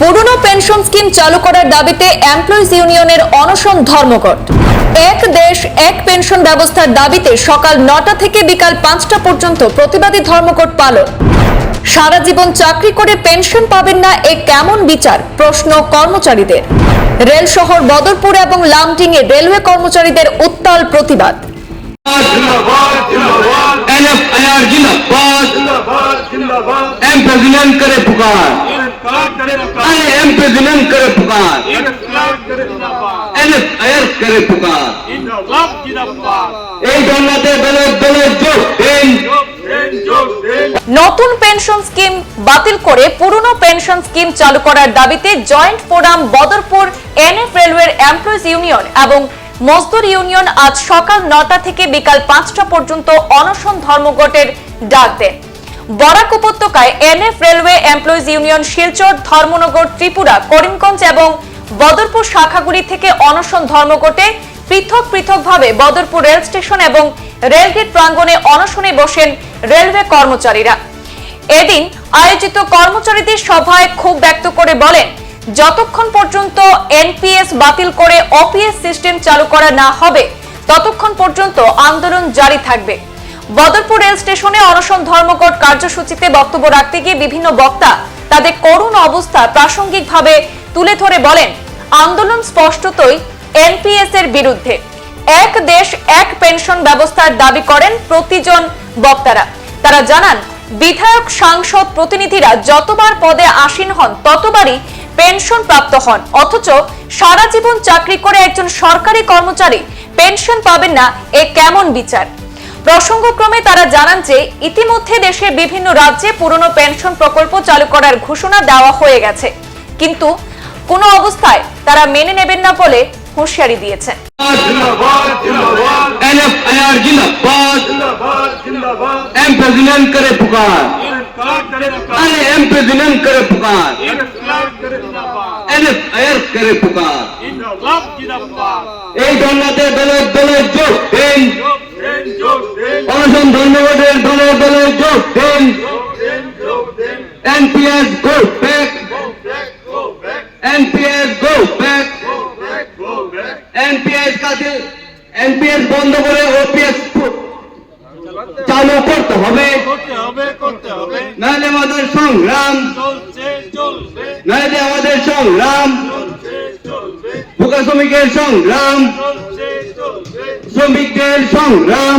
পুরনো pension scheme চালু করার দাবিতে এমপ্লয়িজ ইউনিয়নের অনশন ধর্মঘট। এক দেশ, এক পেনশন ব্যবস্থার দাবিতে সকাল নটা থেকে বিকাল পাঁচটা পর্যন্ত প্রতিবাদী ধর্মঘট পালন। সারা জীবন চাকরি করে পেনশন পাবেন না এ কেমন বিচার? প্রশ্ন কর্মচারীদের। রেল শহর বদরপুর এবং লামটিং এ রেলওয়ে কর্মচারীদের উত্তাল প্রতিবাদ। এম প্রেসিডেন্ট করে পুকার। अरे एम प्रेसिडेंट करे पुकार इनकलाब करे जिंदाबाद एनएफआईआर करे पुकार इनकलाब जिंदाबाद এই ধর্নাতে দলে দলে যোগ দিন जोग देन जोग देन নতুন পেনশন স্কিম বাতিল করে পুরনো পেনশন স্কিম চালু করার দাবিতে জয়েন্ট ফোরাম বদরপুর এনএফ রেলওয়ের এমপ্লয়িজ ইউনিয়ন এবং মজদুর ইউনিয়ন আজ সকাল নটা থেকে বিকাল পাঁচটা পর্যন্ত অনশন ধর্মঘটের ডাক দেন বরাক উপত্যকায় NF railway employees union Silchar, Dharmanagar, Tripura, Karimganj এবং বদরপুর শাখাগুলি থেকে অনশন ধর্মঘটে পৃথক পৃথকভাবে বদরপুর রেল স্টেশন এবং রেলগেট প্রাঙ্গণে অনশনে বসেন রেলওয়ে কর্মচারীরা। এদিন আয়োজিত কর্মচারীদের সভায় ক্ষোভ ব্যক্ত করে বলেন, যতক্ষণ পর্যন্ত এনপিএস বাতিল করে অপিএস সিস্টেম চালু করা না হবে, ততক্ষণ পর্যন্ত আন্দোলন জারি থাকবে। বদরপুর রেল স্টেশনে অনশন ধর্মঘট কার্যসূচিতে বক্তব্য রাখতে গিয়ে বিভিন্ন বক্তা তাদের করুণ অবস্থা প্রাসঙ্গিকভাবে তুলে ধরে বলেন, আন্দোলন স্পষ্টতই এনপিএস এর বিরুদ্ধে। এক দেশ, এক পেনশন ব্যবস্থার দাবি করেন প্রতিজন বক্তারা। তারা জানান, বিধায়ক, সাংসদ, প্রতিনিধিরা যতবার পদে আসীন হন, ততবারই পেনশন প্রাপ্ত হন। অথচ সারা জীবন চাকরি করে একজন সরকারি কর্মচারী পেনশন পাবেন না, এ কেমন বিচার? প্রসঙ্গক্রমে তারা জানান যে ইতিমধ্যে দেশের বিভিন্ন রাজ্যে পুরনো পেনশন প্রকল্প চালু করার ঘোষণা দেওয়া হয়ে গেছে। কিন্তু কোনো অবস্থায় তারা মেনে নেবেন না বলে হুঁশিয়ারি দিয়েছেন। এই ধরনের দলের দলের জোট কমিশন ধর্মঘটের দলে দলে যোগ দিন। NPS go back. NPS go back. NPS কাছে এনপিএস বন্ধ করে ওপিএস চালু করতে হবে। নাহলে আমাদের সংগ্রাম নাহলে আমাদের সংগ্রাম ভোকা শ্রমিকের সংগ্রাম শ্রমিকদের সংগ্রাম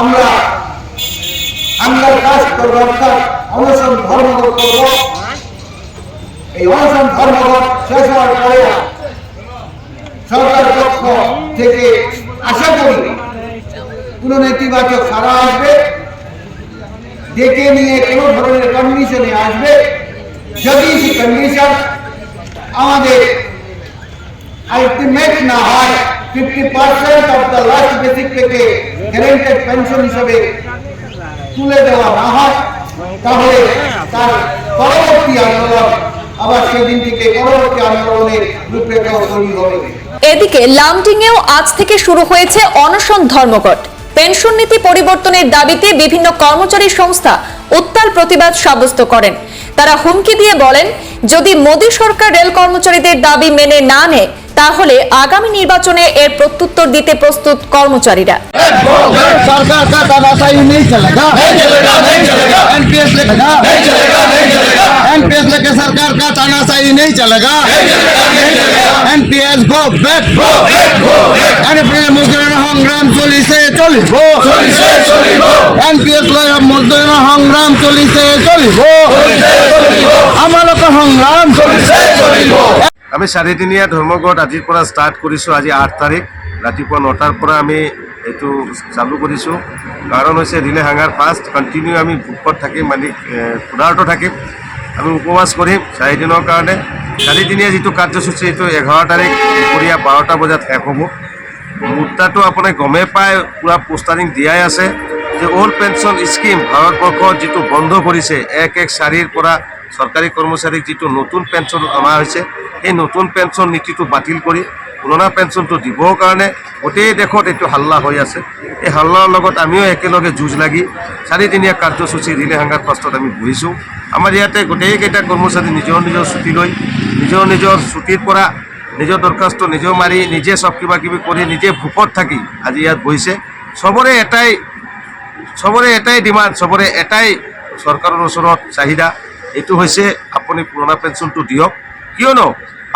আমরা আমরা কাজ করব অর্থাৎ অনশন ধর্মঘট করব। এই অনশন ধর্মঘট শেষ হওয়ার পরে সরকার পক্ষ থেকে আশা করি কোন নেতিবাচক সারা আসবে। ডেকে নিয়ে কোনো ধরনের কন্ডিশনে আসবে। যদি সেই কন্ডিশন আমাদের আলটিমেট না হয় fifty percent of the last basic থেকে গ্যারেন্টেড পেনশন হিসেবে তুলে দেওয়া না হয়, তাহলে তার পরবর্তী আন্দোলন আবার সেদিন থেকে পরবর্তী আন্দোলনের রূপরেখাও তৈরি হবে। এদিকে লামডিংয়েও আজ থেকে শুরু হয়েছে অনশন ধর্মঘট। পেনশন নীতি পরিবর্তনের দাবিতে বিভিন্ন কর্মচারী সংস্থা উত্তাল প্রতিবাদ সাব্যস্ত করেন। তারা হুমকি দিয়ে বলেন, যদি মোদী সরকার রেল কর্মচারীদের দাবি মেনে না নেয় তাহলে আগামী নির্বাচনে এর প্রত্যুত্তর দিতে প্রস্তুত কর্মচারীরা सरकार का तानाशाही नहीं चलेगा नहीं चलेगा नहीं चलेगा एनपीएस लेगा नहीं चलेगा नहीं चलेगा एनपीएस लेके सरकार का तानाशाही नहीं चलेगा नहीं चलेगा नहीं चलेगा NPS go back go back go back NPS মুদ্রণ সংগ্রাম চলিছে চলিব চলিছে চলিব এনপিএস লৈ মুদ্রণ সংগ্রাম চলিছে চলিব আমালোকৰ সংগ্ৰাম চলিছে চলিব আমি চাৰিদিনীয়া ধৰ্মঘট আজিৰ পৰা ষ্টাৰ্ট কৰিছোঁ, আজি আঠ তাৰিখ। ৰাতিপুৱা নটাৰ পৰা আমি এইটো চালু কৰিছোঁ। কাৰণ হৈছে ৰিলে হাঙাৰ ফাৰ্ষ্ট কণ্টিনিউ আমি ভোকত থাকিম মানে ক্ষুধাৰ্ত থাকিম। আমি উপবাস কৰিম চাৰিদিনৰ কাৰণে। চাৰিদিনীয়া যিটো কাৰ্যসূচী, এইটো এঘাৰ তাৰিখ, দুপৰীয়া বাৰটা বজাত শেষ হ'ব। মুদ্ৰাটো আপুনি গমেই পায়, পূৰা পোষ্টাৰিং দিয়াই আছে যে অল্ড পেঞ্চন স্কিম ভাৰতবৰ্ষত যিটো বন্ধ কৰিছে, এক এক চাৰিৰ পৰা চৰকাৰী কৰ্মচাৰীক যিটো নতুন পেঞ্চন অনা হৈছে, সেই নতুন পেঞ্চন নীতিটো বাতিল কৰি পুৰণা পেঞ্চনটো দিবৰ কাৰণে গোটেই দেশত এইটো হাল্লা হৈ আছে। এই হাল্লাৰ লগত আমিও একেলগে যুঁজ লাগি চাৰিদিনীয়া কাৰ্যসূচী ৰিলে সাংঘাত ফাৰ্ষ্টত আমি বহিছোঁ আমাৰ ইয়াতে গোটেইকেইটা কৰ্মচাৰী নিজৰ নিজৰ ছুটী লৈ নিজৰ নিজৰ ছুটীৰ পৰা নিজৰ দৰখাস্ত নিজেও মাৰি, নিজে চব কিবা কিবি কৰি, নিজে ভোকত থাকি আজি ইয়াত বহিছে। চবৰে এটাই চবৰে এটাই ডিমাণ্ড, চবৰে এটাই চৰকাৰৰ ওচৰত চাহিদা। এইটো হৈছে আপুনি পুৰণা পেঞ্চনটো দিয়ক। কিয়নো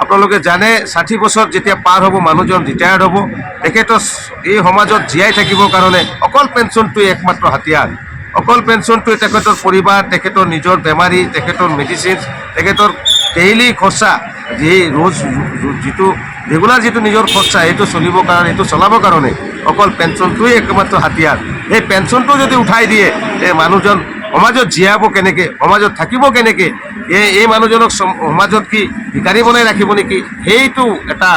আপোনালোকে জানে, ষাঠি বছৰ যেতিয়া পাৰ হ'ব, মানুহজন ৰিটায়াৰ্ড হ'ব, তেখেতৰ এই সমাজত জীয়াই থাকিবৰ কাৰণে অকল পেঞ্চনটোৱে একমাত্ৰ হাতিয়াৰ। অকল পেঞ্চনটোৱে তেখেতৰ পৰিবাৰ, তেখেতৰ নিজৰ বেমাৰী, তেখেতৰ মেডিচিন তেখেতৰ ডেইলি খৰচা, যি ৰোজ যিটো ৰেগুলাৰ যিটো নিজৰ খৰচা, সেইটো চলিবৰ কাৰণে এইটো চলাবৰ কাৰণে অকল পেঞ্চনটোৱেই একমাত্ৰ হাতিয়াৰ। এই পেঞ্চনটো যদি উঠাই দিয়ে এই মানুহজন সমাজত জীয়াব কেনেকৈ সমাজত থাকিব কেনেকৈ এই এই মানুহজনক সমাজত কি ভিকাৰী বনাই ৰাখিব নেকি? সেইটো এটা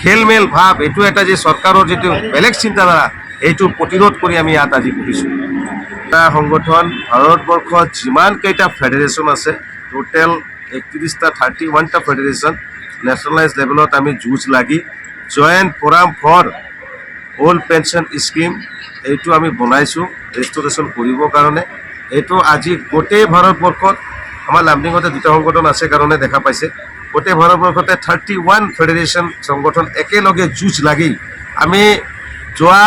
খেল মেল ভাৱ, এইটো এটা যে চৰকাৰৰ যিটো বেলেগ চিন্তাধাৰা, এইটো প্ৰতিৰোধ কৰি আমি ইয়াত আজি কৰিছোঁ এটা সংগঠন ভাৰতবৰ্ষত যিমানকেইটা ফেডাৰেশ্যন আছে টোটেল একত্ৰিছটা থাৰ্টি ওৱানটা ফেডাৰেশ্যন নেশ্যনেলাইজ লেভেলত আমি যুঁজ লাগি joint forum for old pension scheme এইটো আমি বনাইছোঁ ৰেজিষ্ট্ৰেশ্যন কৰিবৰ কাৰণে। এইটো আজি গোটেই ভাৰতবৰ্ষত আমাৰ লামডিঙতে দুটা সংগঠন আছে কাৰণে দেখা পাইছে। গোটেই ভাৰতবৰ্ষতে থাৰ্টি ওৱান ফেডাৰেশ্যন সংগঠন একেলগে যুঁজ লাগি আমি যোৱা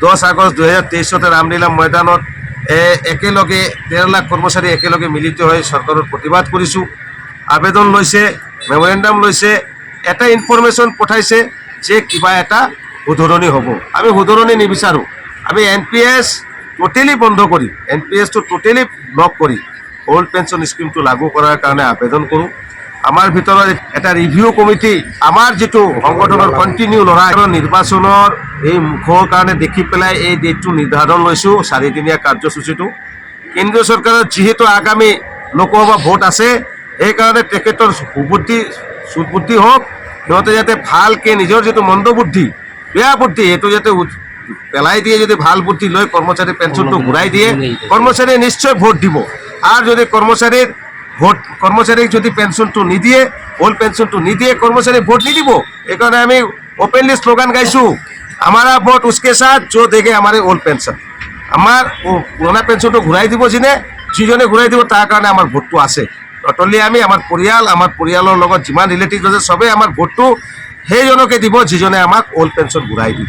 দহ আগষ্ট দুহেজাৰ তেইছতে ৰামলীলা ময়দানত একেলগে ডেৰ লাখ কৰ্মচাৰী একেলগে মিলিত হৈ চৰকাৰৰ প্ৰতিবাদ কৰিছোঁ। আবেদন লৈছে, মেমৰেণ্ডাম লৈছে, এটা ইনফৰমেশ্যন পঠাইছে যে কিবা এটা শুধৰণি হ'ব। আমি শুধৰণি নিবিচাৰোঁ। আমি এন পি এছ টোটেলি বন্ধ কৰি এন পি এছটো টোটেলি ব্লক কৰি অল্ড পেঞ্চন স্কিমটো লাগু কৰাৰ কাৰণে আবেদন কৰোঁ। আমাৰ ভিতৰত এটা ৰিভিউ কমিটি আমাৰ যিটো সংগঠনৰ কণ্টিনিউ লৰাই নিৰ্বাচনৰ এই মুখৰ কাৰণে দেখি পেলাই এই ডেটটো নিৰ্ধাৰণ লৈছোঁ, চাৰিদিনীয়া কাৰ্যসূচীটো। কেন্দ্ৰীয় চৰকাৰৰ যিহেতু আগামী লোকসভা ভোট আছে, সেইকাৰণে তেখেতৰ সুবুদ্ধি সুবুদ্ধি হওক, সিহঁতে যাতে ভালকৈ নিজৰ যিটো মন্দবুদ্ধি, বেয়া বুদ্ধি এইটো যাতে পেলাই দিয়ে যদি ভালো বুদ্ধি লৈ কৰ্মচাৰী পেঞ্চনটো ঘূৰাই দিয়ে কৰ্মচাৰীয়ে নিশ্চয় ভোট দিব। আৰু যদি কৰ্মচাৰীৰ ভোট কৰ্মচাৰীক যদি পেঞ্চনটো নিদিয়ে অল্ড পেঞ্চনটো নিদিয়ে কৰ্মচাৰীক ভোট নিদিব সেইকাৰণে আমি অপেনলি শ্লোগান গাইছোঁ আমাৰা ভোট উচকে সাথ, যো দেখে আমাৰে অল্ড পেঞ্চন আমাৰ পুৰণা পেঞ্চনটো ঘূৰাই দিব যিনে, যিজনে ঘূৰাই দিব তাৰ কাৰণে আমাৰ ভোটটো আছে। ট'টেলি আমি আমাৰ পৰিয়াল আমাৰ পৰিয়ালৰ লগত যিমান ৰিলেটিভ আছে চবেই আমাৰ ভোটটো সেইজনকে দিব যিজনে আমাক অল্ড পেঞ্চন ঘূৰাই দিব।